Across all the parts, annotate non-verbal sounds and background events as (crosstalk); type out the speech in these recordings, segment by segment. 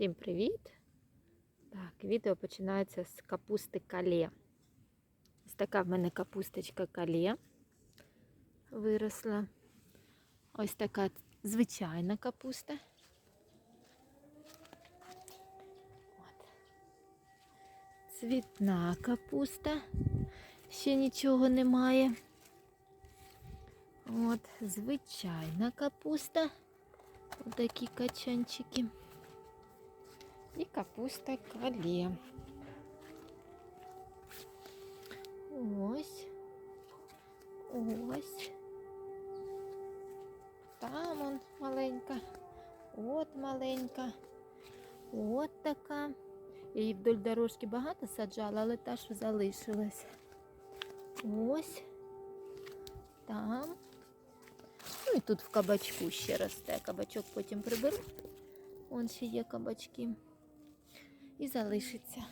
Всім привіт! Так, відео починається з капусти калє. Ось така в мене капусточка калє виросла. Ось така звичайна капуста. От. Цвітна капуста. Ще нічого немає. От, звичайна капуста. Отакі качанчики. І капуста калє. Ось. Ось. Там он маленька. От маленька. От така. Я її вдоль дорожки багато саджала, але та, що залишилась. Ось. Там. Ну і тут в кабачку ще росте. Кабачок потім приберу. Вон ще є кабачки. І залишиться.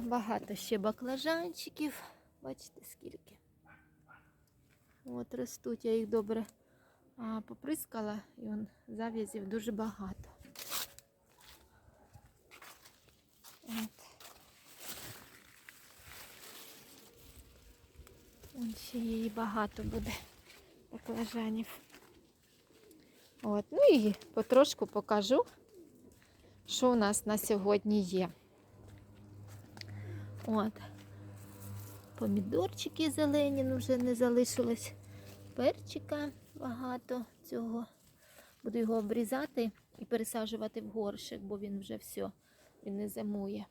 Багато ще баклажанчиків. Бачите, скільки. От ростуть, я їх добре а, поприскала, і он зав'язів дуже багато. От. Вон ще її багато буде баклажанів. От, ну і потрошку покажу, що у нас на сьогодні є. От. Помідорчики зелені, ну вже не залишилось. Перчика багато цього. Буду його обрізати і пересаджувати в горщик, бо він вже все, він не зимує.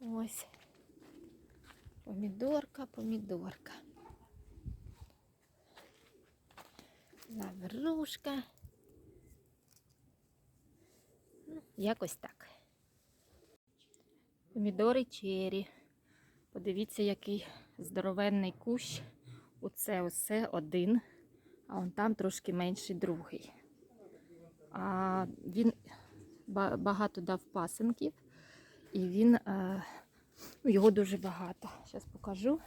Ось. Помідорка, помідорка. Лаврушка. Ну, якось так. Помідори чері. Подивіться, який здоровенний кущ. Оце оце один, а он там трошки менший другий. А він багато дав пасенків, і він е, ну, його дуже багато. Зараз покажу.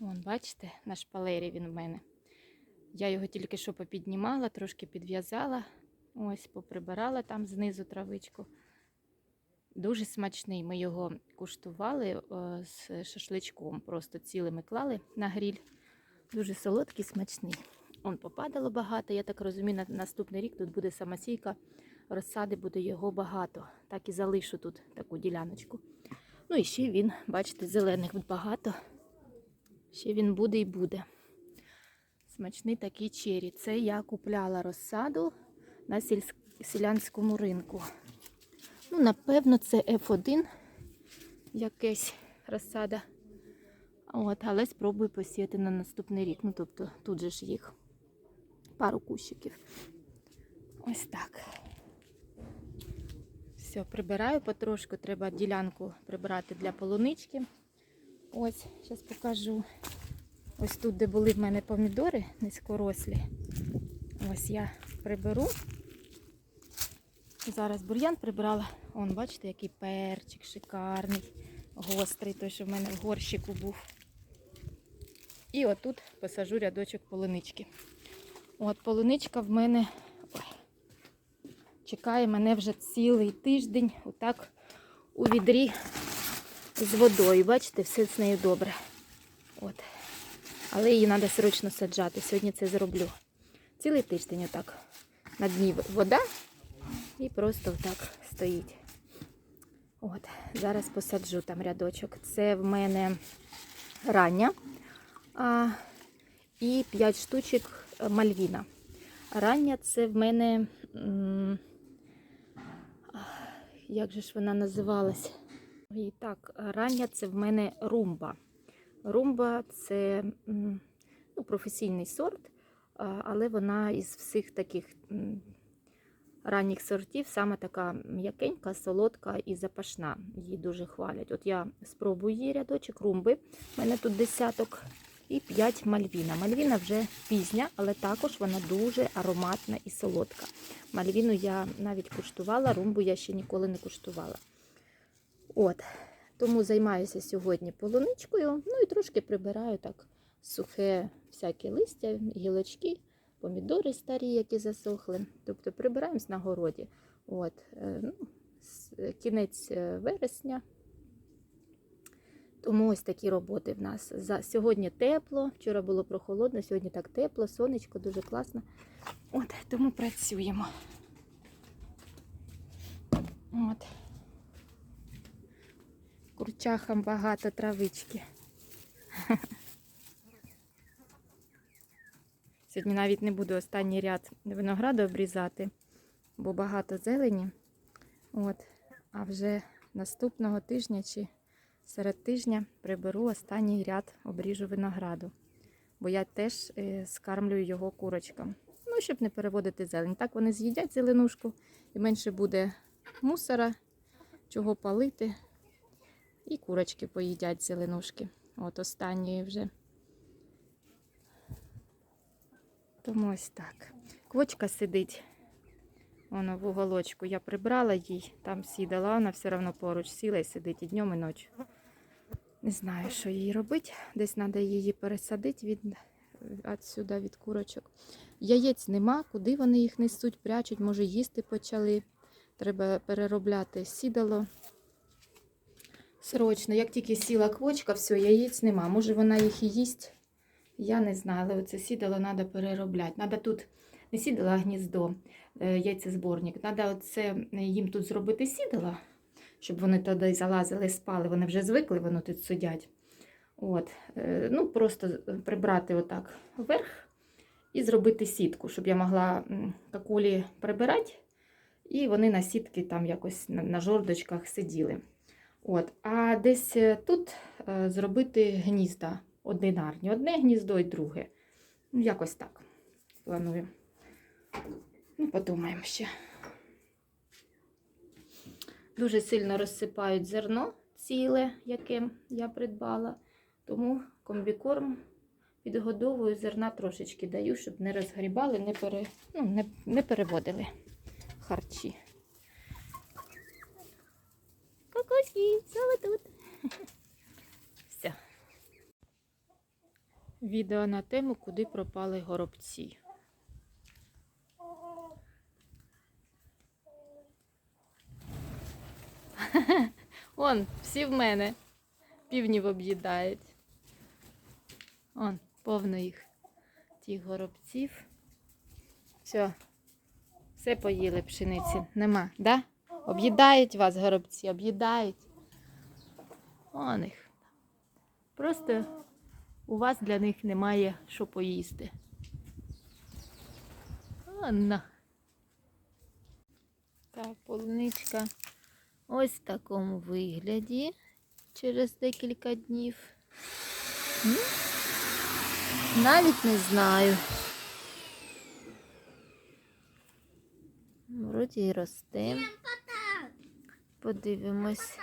Вон, бачите, на шпалері він в мене. Я його тільки що попіднімала, трошки підв'язала. Ось, поприбирала там знизу травичку. Дуже смачний. Ми його куштували е, з шашличком. Просто цілими клали на гріль. Дуже солодкий, смачний. Он попадало багато. Я так розумію, на наступний рік тут буде самосійка. Розсади буде його багато. Так і залишу тут таку діляночку. Ну і ще він, бачите, зелених багато. Ще він буде і буде. Смачний такий чері. Це я купляла розсаду на селянському ринку. Ну, напевно, це F1 якась розсада. От, але спробую посіяти на наступний рік. Ну, тобто тут же ж їх пару кущиків. Ось так. Все, прибираю потрошку. Треба ділянку прибирати для полунички. Ось, зараз покажу. Ось тут, де були в мене помідори низькорослі. Ось я приберу. Зараз бур'ян прибрала. Он, бачите, який перчик шикарний, гострий, той, що в мене в горщику був. І отут посажу рядочок полунички. От полуничка в мене ой, чекає мене вже цілий тиждень, отак у відрі з водою. Бачите, все з нею добре. От. Але її треба срочно саджати. Сьогодні це зроблю. Цілий тиждень отак. На дні вода і просто отак стоїть. От, зараз посаджу там рядочок. Це в мене рання а, і 5 штучок мальвіна. Рання це в мене, як же ж вона називалась? І так, рання це в мене румба. Румба це ну, професійний сорт, але вона із всіх таких ранніх сортів саме така м'якенька, солодка і запашна. Її дуже хвалять. От я спробую її рядочок румби. У мене тут десяток. І 5 мальвіна. Мальвіна вже пізня, але також вона дуже ароматна і солодка. Мальвіну я навіть куштувала, румбу я ще ніколи не куштувала. От. Тому займаюся сьогодні полуничкою. Ну і трошки прибираю так сухе всяке листя, гілочки, помідори старі, які засохли. Тобто прибираємо на городі. От, е, ну, кінець е, вересня. Тому ось такі роботи в нас. За, сьогодні тепло, вчора було прохолодно, сьогодні так тепло, сонечко дуже класно. От, тому працюємо. От. Курчахам багато травички. (laughs) Сьогодні навіть не буду останній ряд винограду обрізати, бо багато зелені. От. А вже наступного тижня чи серед тижня приберу останній ряд обріжу винограду. Бо я теж е, скармлюю його курочкам. Ну, щоб не переводити зелень. Так вони з'їдять зеленушку і менше буде мусора, чого палити. І курочки поїдять зеленушки. От останньої вже. Тому ось так. Квочка сидить. Воно в уголочку. Я прибрала їй, там сідала, вона все одно поруч сіла і сидить і днем, і ночі. Не знаю, що їй робити. Десь треба її пересадити від відсюди, від курочок. Яєць нема, куди вони їх несуть, прячуть, може їсти почали. Треба переробляти сідало. Срочно, як тільки сіла квочка, все, яєць нема. Може вона їх і їсть. Я не знаю, але оце сідало треба переробляти. Треба тут не сідало, а гніздо, е, яйцезборник. Треба оце е, їм тут зробити сідало, щоб вони туди залазили, спали. Вони вже звикли, вони тут сидять. От. е, Ну, просто прибрати отак вверх і зробити сітку, щоб я могла какулі прибирати, і вони на сітки там якось на, жордочках сиділи. От. А десь тут зробити гнізда одинарні. Одне гніздо і друге. Ну, якось так планую. Ну, подумаємо ще. Дуже сильно розсипають зерно ціле, яке я придбала. Тому комбікорм підгодовую зерна трошечки даю, щоб не розгрібали, не, пере, ну, не, не переводили харчі. Що ви тут? Все. Відео на тему, куди пропали горобці. (laughs) Он, всі в мене. Півнів об'їдають. Он, повно їх. Тих горобців. Все. Все поїли пшениці. Нема, да? Об'їдають вас горобці, об'їдають. Он їх. Просто у вас для них немає що поїсти. Анна. Так, полуничка ось в такому вигляді через декілька днів. Навіть не знаю. Вроді і росте. Подивимось.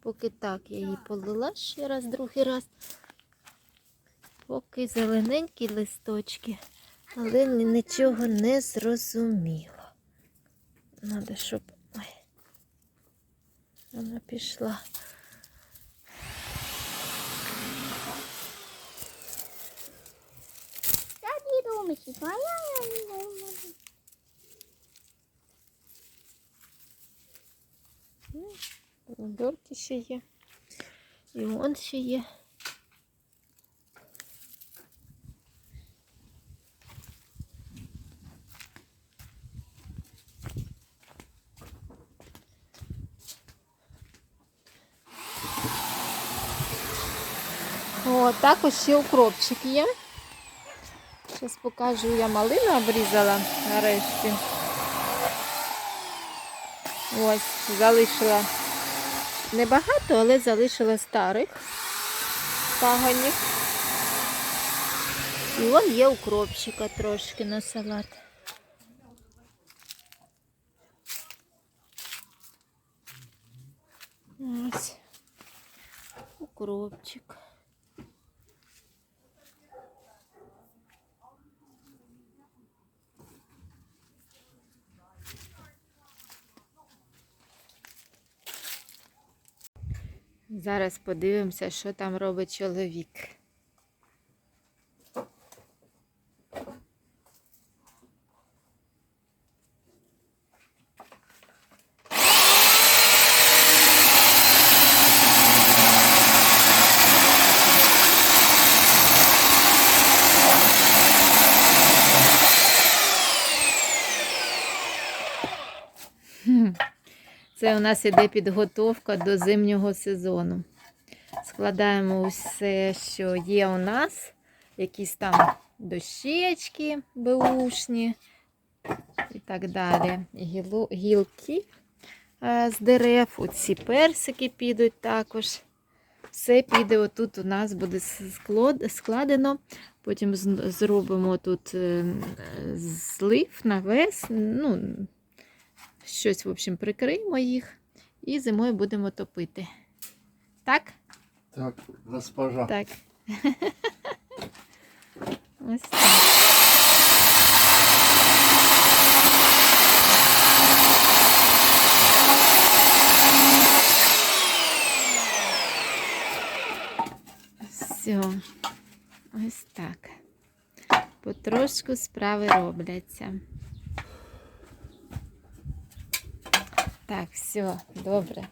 Поки так я її полила ще раз, другий раз. Поки зелененькі листочки, але нічого не зрозуміло. Надо, щоб. Ой. Вона пішла. Помідорки ще є. І он ще є. О, також ще укропчик є. Зараз покажу, я малину обрізала нарешті. Ось, залишила небагато, але залишила старих пагонів. І вон є укропчика трошки на салат. Ось укропчик. Зараз подивимося, що там робить чоловік. Це у нас іде підготовка до зимнього сезону. Складаємо усе, що є у нас, якісь там дощечки беушні і так далі. Гіло- Гілки е, з дерев, оці персики підуть також. Все піде отут у нас буде складено. Потім зробимо тут е, злив, навес, ну, щось, в общем, прикриємо їх і зимою будемо топити. Так? Так, госпожа. Так. (laughs) Ось так. Все. Ось так. Потрошку справи робляться. Так, все, добре.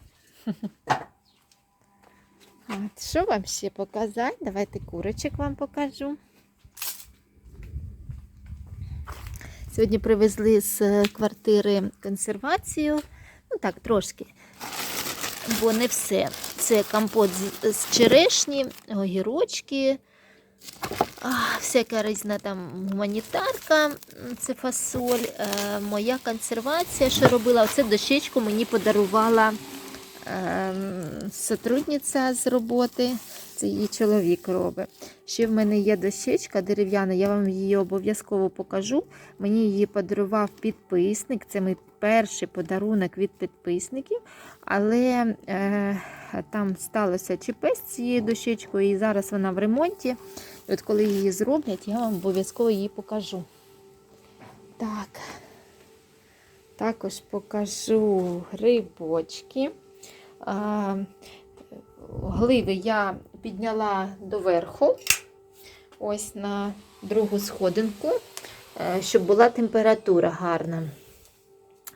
От, (laughs) що вам ще показати? Давайте курочок вам покажу. Сьогодні привезли з е, квартири консервацію. Ну так, трошки. Бо не все. Це компот з, черешні, огірочки, всяка різна там гуманітарка, це фасоль. Е, моя консервація, що робила, оце дощечку мені подарувала ем, сотрудниця з роботи. Це її чоловік робить. Ще в мене є дощечка дерев'яна, я вам її обов'язково покажу. Мені її подарував підписник. Це мій перший подарунок від підписників. Але е, там сталося ЧП з цією дощечкою, і зараз вона в ремонті. От коли її зроблять, я вам обов'язково її покажу. Так. Також покажу грибочки. А, Гливи я підняла доверху, ось на другу сходинку, е, щоб була температура гарна.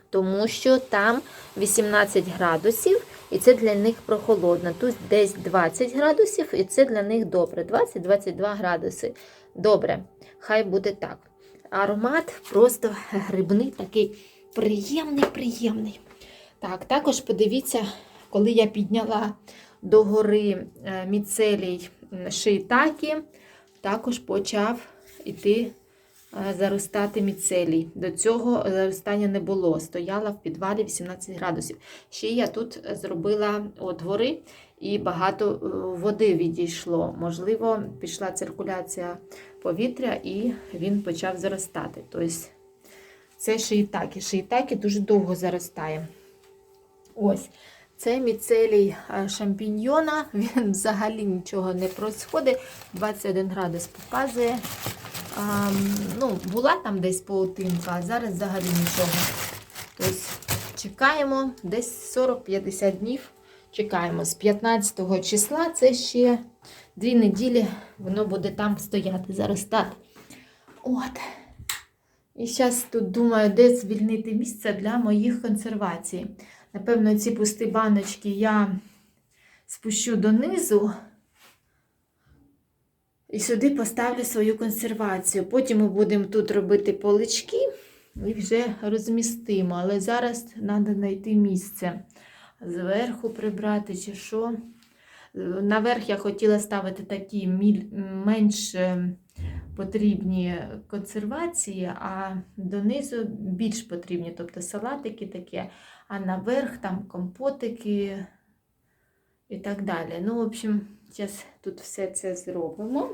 Тому що там 18 градусів, і це для них прохолодно. Тут десь 20 градусів, і це для них добре. 20-22 градуси. Добре, хай буде так. Аромат просто грибний, такий приємний, приємний. Так, також подивіться, коли я підняла до гори е, міцелій шиїтакі, також почав іти заростати міцелій. До цього заростання не було. Стояла в підвалі 18 градусів. Ще я тут е, зробила отвори і багато е, води відійшло. Можливо, пішла циркуляція повітря і він почав заростати. Тобто це шиїтакі. Шиїтакі дуже довго заростає. Ось. Це міцелій е, шампіньйона, він взагалі нічого не происходить. 21 градус показує. А, ну, була там десь паутинка, а зараз взагалі нічого. Тобто чекаємо десь 40-50 днів. Чекаємо з 15 числа, це ще дві неділі воно буде там стояти, заростати. От. І зараз тут думаю, де звільнити місце для моїх консервацій. Напевно, ці пусті баночки я спущу донизу і сюди поставлю свою консервацію. Потім ми будемо тут робити полички і вже розмістимо. Але зараз треба знайти місце. Зверху прибрати чи що. Наверх я хотіла ставити такі менш е, потрібні консервації, а донизу більш потрібні, тобто салатики таке а наверх там компотики і так далі. Ну, в общем, зараз тут все це зробимо.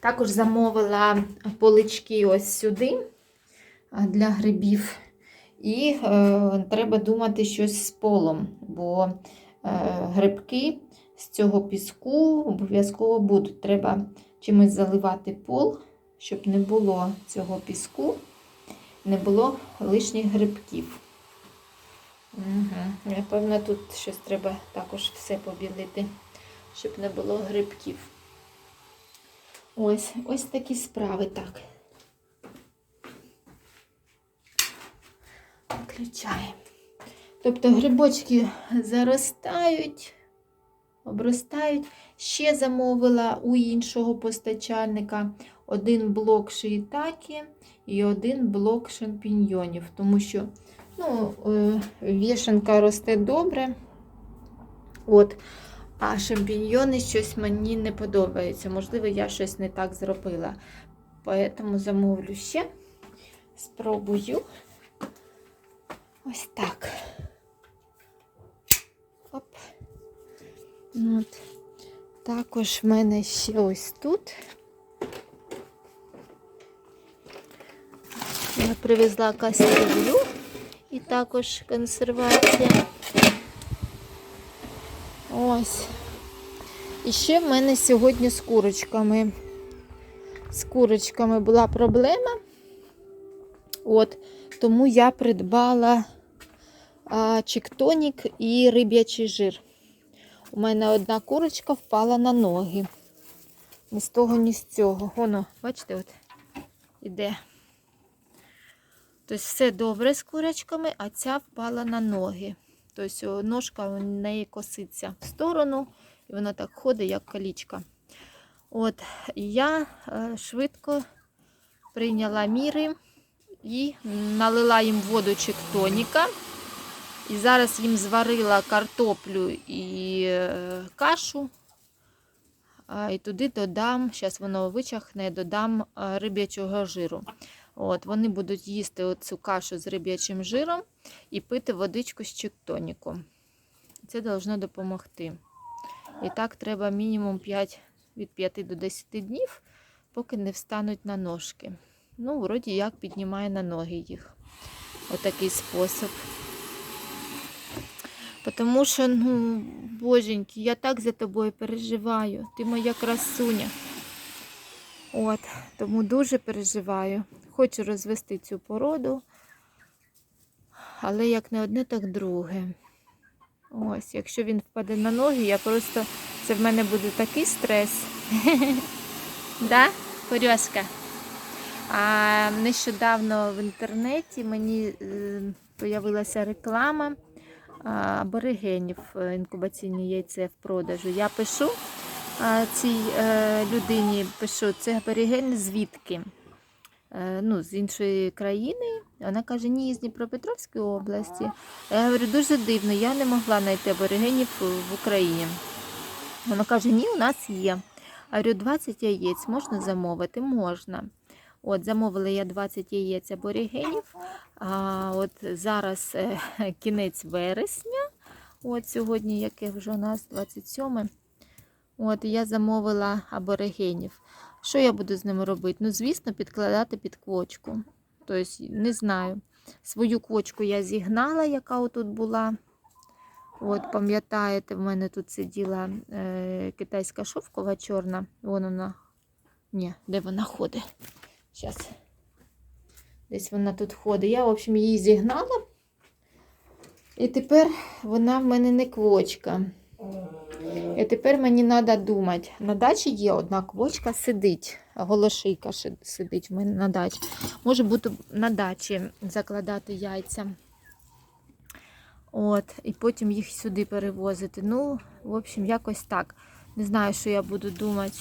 Також замовила полички ось сюди для грибів. І е, треба думати щось з полом, бо е, грибки з цього піску обов'язково будуть. Треба чимось заливати пол, щоб не було цього піску, не було лишніх грибків. Угу. Напевно, тут щось треба також все побілити, щоб не було грибків. Ось, ось такі справи так. Включаємо. Тобто грибочки заростають, обростають. Ще замовила у іншого постачальника один блок шиїтакі і один блок шампіньйонів, тому що Ну, е, вішенка росте добре. От. А шампіньйони щось мені не подобається. Можливо, я щось не так зробила. Поэтому замовлю ще. Спробую. Ось так. Оп. От. Також в мене ще ось тут. Я привезла кастрюлю і також консервація. Ось. І ще в мене сьогодні з курочками. З курочками була проблема. От, тому я придбала а, чіктонік і риб'ячий жир. У мене одна курочка впала на ноги. Ні з того, ні з цього. Воно, бачите, от іде. Тобто все добре з курочками, а ця впала на ноги. Тобто ножка у неї коситься в сторону, і вона так ходить, як калічка. От, я е, швидко прийняла міри і налила їм воду чектоніка. І зараз їм зварила картоплю і е, кашу. І туди додам, зараз воно вичахне, додам е, риб'ячого жиру. От, вони будуть їсти оцю кашу з риб'ячим жиром і пити водичку з чектоніком. Це должно допомогти. І так треба мінімум 5, від 5 до 10 днів, поки не встануть на ножки. Ну, вроді як піднімає на ноги їх. Отакий спосіб. Тому що, ну, боженьки, я так за тобою переживаю. Ти моя красуня. От, тому дуже переживаю. Хочу розвести цю породу, але як не одне, так друге. Ось, якщо він впаде на ноги, я просто. Це в мене буде такий стрес. (laughs) Да, Корьоська? А нещодавно в інтернеті мені е, появилася реклама аборигенів е, інкубаційні яйця в продажу. Я пишу цій е, людині, пишу, це аборигени звідки? Е, ну, з іншої країни. Вона каже, ні, з Дніпропетровської області. Я говорю, дуже дивно, я не могла знайти аборигенів в Україні. Вона каже, ні, у нас є. Говорю, 20 яєць можна замовити? Можна. От, замовила я 20 яєць аборигенів. А от зараз е, (laughs) кінець вересня. От сьогодні, яке вже у нас 27. От, я замовила аборигенів. Що я буду з ними робити? Ну, звісно, підкладати під квочку. Тобто, не знаю. Свою квочку я зігнала, яка отут була. От, пам'ятаєте, в мене тут сиділа е, китайська шовкова чорна. Вон вона. Ні, де вона ходить? Зараз. Десь вона тут ходить. Я, в общем, її зігнала. І тепер вона в мене не квочка. І тепер мені треба думати. На дачі є одна квочка сидить. Голошийка ши- сидить в на дачі. Може бути на дачі закладати яйця. От, і потім їх сюди перевозити. Ну, в общем, якось так. Не знаю, що я буду думати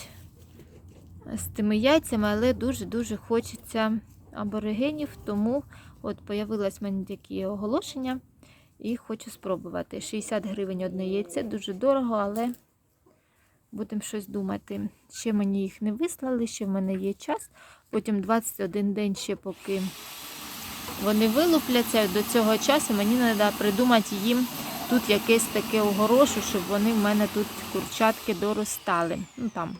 з тими яйцями, але дуже-дуже хочеться аборигенів, тому от появилось в мене такі оголошення і хочу спробувати. 60 гривень одне яйце, дуже дорого, але будемо щось думати. Ще мені їх не вислали, ще в мене є час. Потім 21 день ще поки вони вилупляться. До цього часу мені треба придумати їм тут якесь таке огорошу, щоб вони в мене тут курчатки доростали. Ну там,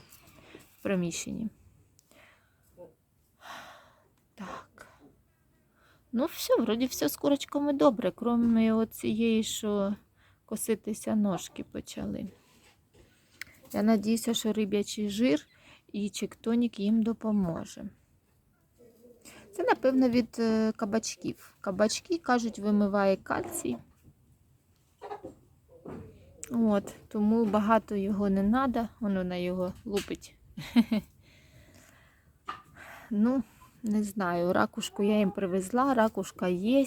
в приміщенні. Ну, все, вроді все з курочками добре, крім цієї, що коситися ножки почали. Я надіюся, що риб'ячий жир і чектонік їм допоможе. Це, напевно, від е, кабачків. Кабачки, кажуть, вимиває кальцій. От, тому багато його не треба, воно на його лупить. (laughs) Ну, не знаю, ракушку я їм привезла, ракушка є.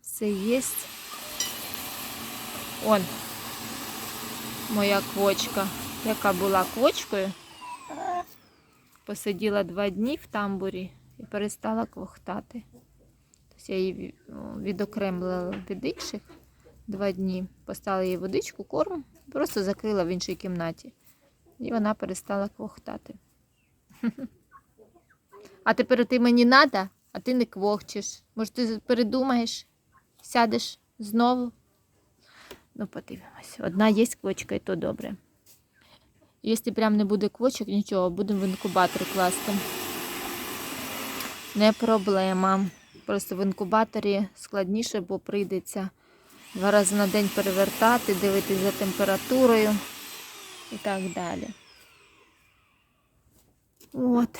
Все є. Он, моя квочка, яка була квочкою. Посиділа два дні в тамбурі і перестала квохтати. Ось я її о, відокремила від інших два дні. Поставила їй водичку, корм, просто закрила в іншій кімнаті. І вона перестала квохтати. (laughs) А тепер ти мені надо, а ти не квохчеш. Може, ти передумаєш, сядеш знову. Ну, подивимось. Одна є квочка, і то добре. Якщо прям не буде квочок, нічого, будемо в інкубатор класти. Не проблема. Просто в інкубаторі складніше, бо прийдеться два рази на день перевертати, дивитись за температурою і так далі. От.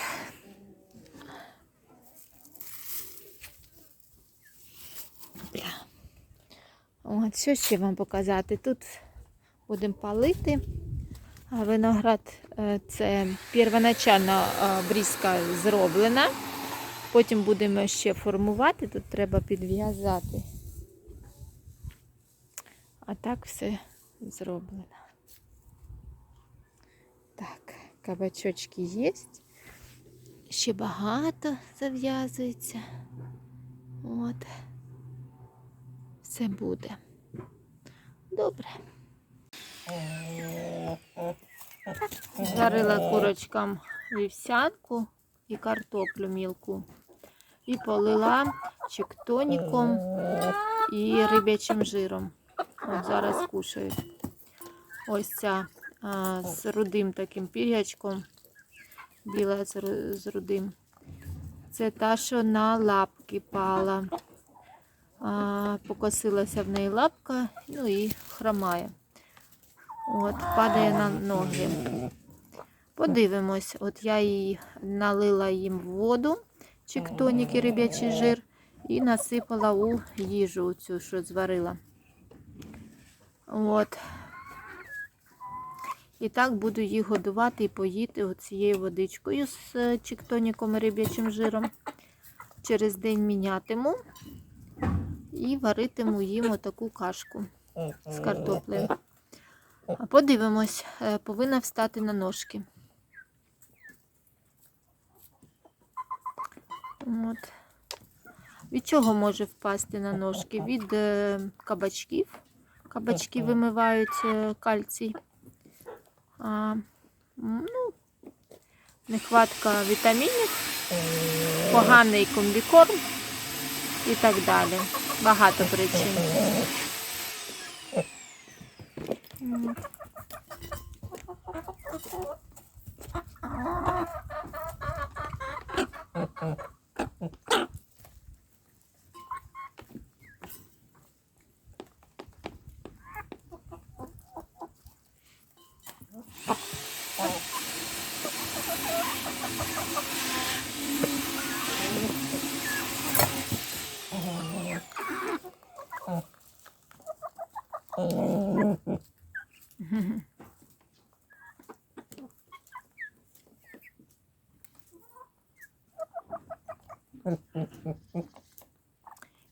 Бля. От, що ще вам показати? Тут будемо палити. Виноград е, це первоначальна е, обрізка зроблена. Потім будемо ще формувати, тут треба підв'язати. А так все зроблено. Так, кабачочки є. Ще багато зав'язується. От. Все буде. Добре. Зварила курочкам вівсянку і картоплю мілку. І полила чектоніком і рибячим жиром. От зараз кушають. Ось ця а, з рудим таким пір'ячком. Біла з рудим. Це та, що на лапки пала. Покосилася в неї лапка, ну і хромає. От, падає на ноги. Подивимось, от я її налила їм воду, чектонік і риб'ячий жир, і насипала у їжу цю, що зварила. От. І так буду їх годувати і поїти оцією водичкою з е, чектоніком і риб'ячим жиром. Через день мінятиму і варитиму їм отаку кашку з картоплею. А Подивимось, е, повинна встати на ножки. От. Від чого може впасти на ножки? Від е, кабачків. Кабачки вимивають е, кальцій. А, ну, нехватка вітамінів, поганий комбікорм і так далі. Багато причин. М.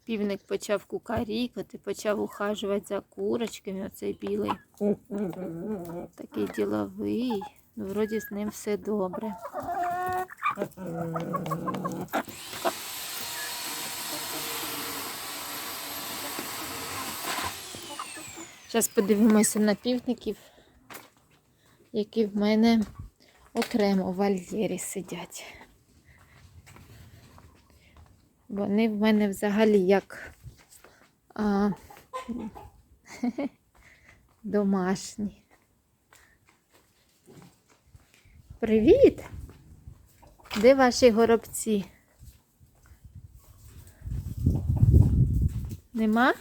Півник почав кукарікати, почав ухажувати за курочками, оцей білий. Такий діловий. Ну, вроді з ним все добре. Зараз подивимося на півників, які в мене окремо в вольєрі сидять. Вони в мене взагалі як а, (laughs) домашні. Привіт! Де ваші горобці? Нема?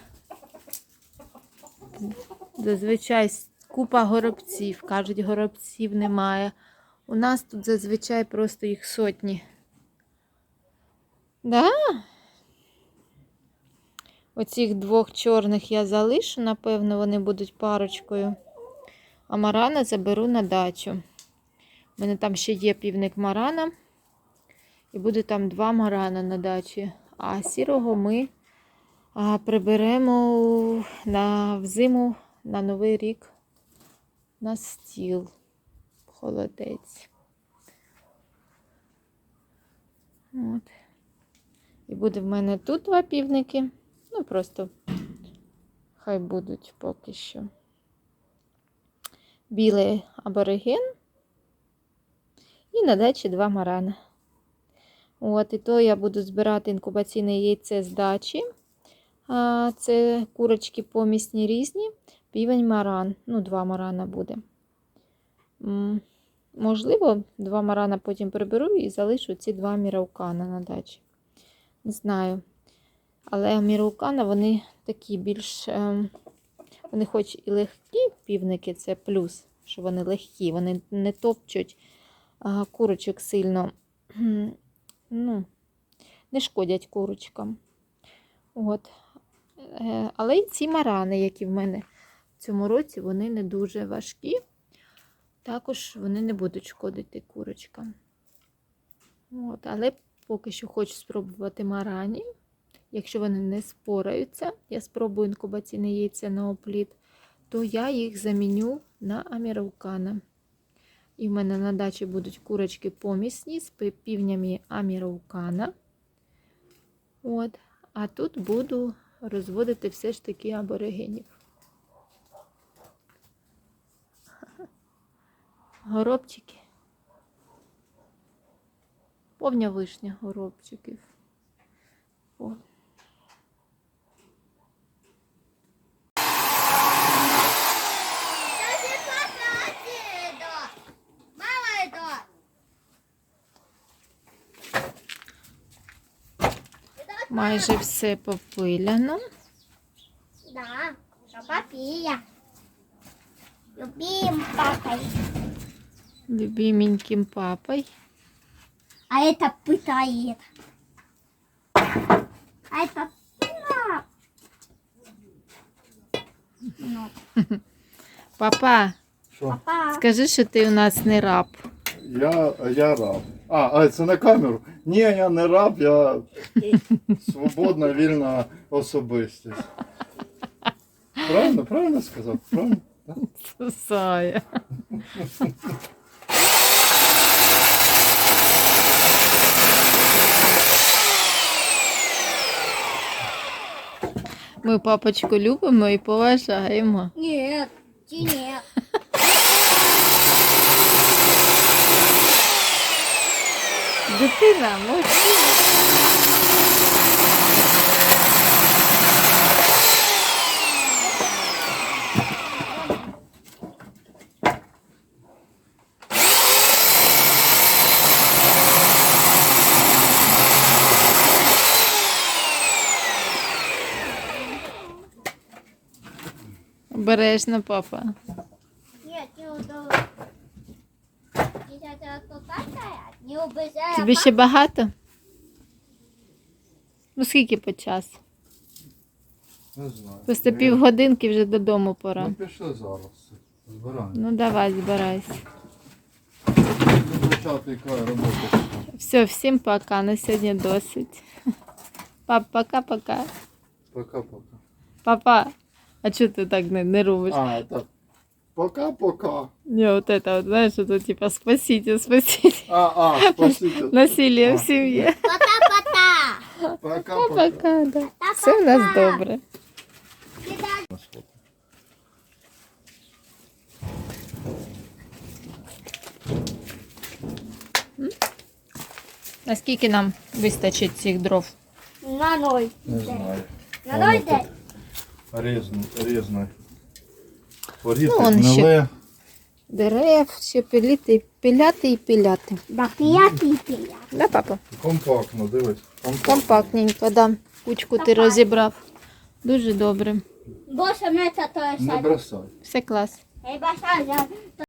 Зазвичай купа горобців. Кажуть, горобців немає. У нас тут зазвичай просто їх сотні. Да? Оцих двох чорних я залишу, напевно, вони будуть парочкою. А марана заберу на дачу. У мене там ще є півник марана. І буде там два марана на дачі. А сірого ми приберемо на взиму на Новий рік на стіл. Холодець. От. І буде в мене тут два півники. Ну, просто хай будуть поки що. Білий абориген. І на дачі два марана. От, і то я буду збирати інкубаційне яйце з дачі. Це курочки помісні різні. Півень маран. Ну, два марана буде. Можливо, два марана потім приберу і залишу ці два міраукана на дачі. Не знаю. Але міраукана вони такі більш. ем, Вони хоч і легкі півники, це плюс, що вони легкі, вони не топчуть курочок сильно. (clears throat) Ну, не шкодять курочкам. От. Е, Але й ці марани, які в мене в цьому році, вони не дуже важкі. Також вони не будуть шкодити курочкам. От, але поки що хочу спробувати марані. Якщо вони не спораються, я спробую інкубаційне яйце на опліт, то я їх заміню на аміраукана. І в мене на дачі будуть курочки помісні з півнями аміраукана. От. А тут буду розводити все ж таки аборигенів. Горобчики. Повня вишня горобчиків. О. Майже все попиляно. Да, папия. Любим папой. Любименьким папой. А это пытает. А это на. Ну, (laughs) Папа, Що? папа. скажи, що ти у нас не раб. Я, я раб. А, а, це на камеру? Ні, я не раб, я (laughs) свободна, вільна особистість. Правильно, правильно сказав? Правильно? Сая. (laughs) Ми папочку любимо і поважаємо. Нет, ти нет. Дитина, мовчи. Обережно, папа. Нет, не удалось. Сейчас какая? Не убежала. Тобі ще багато? Ну скільки по часу? Не знаю. Просто півгодинки вже додому пора. Ну, пішли зараз. Збираємо. Ну давай, збирайся. Все, всім пока. На сьогодні досить. (laughs) Пап, пока-пока. Пока-пока. Папа, а чого ти так не, не робиш? А, так. Пока-пока. Не, вот это вот, знаешь, это типа спасите, спасите. А, а, спасибо. (laughs) Насилие А. в сім'ї. Пока-пока. Пока-пока. Пока, да. Все у нас добре. Наскільки нам вистачить цих дров? На ноль. Не знаю. На Воно ноль тут дай. Різно, різно. Порізати Ну, он ще- гниле. Дерев, ще пиліти, пиляти і пиляти. Да, приятный приятный. Да, папа? Компактно, дивись. Компактно. Компактненько, да. Кучку ти Папа. розібрав. Дуже добре. Больше места то есть. Не бросай. Все клас. Эй, Баша, я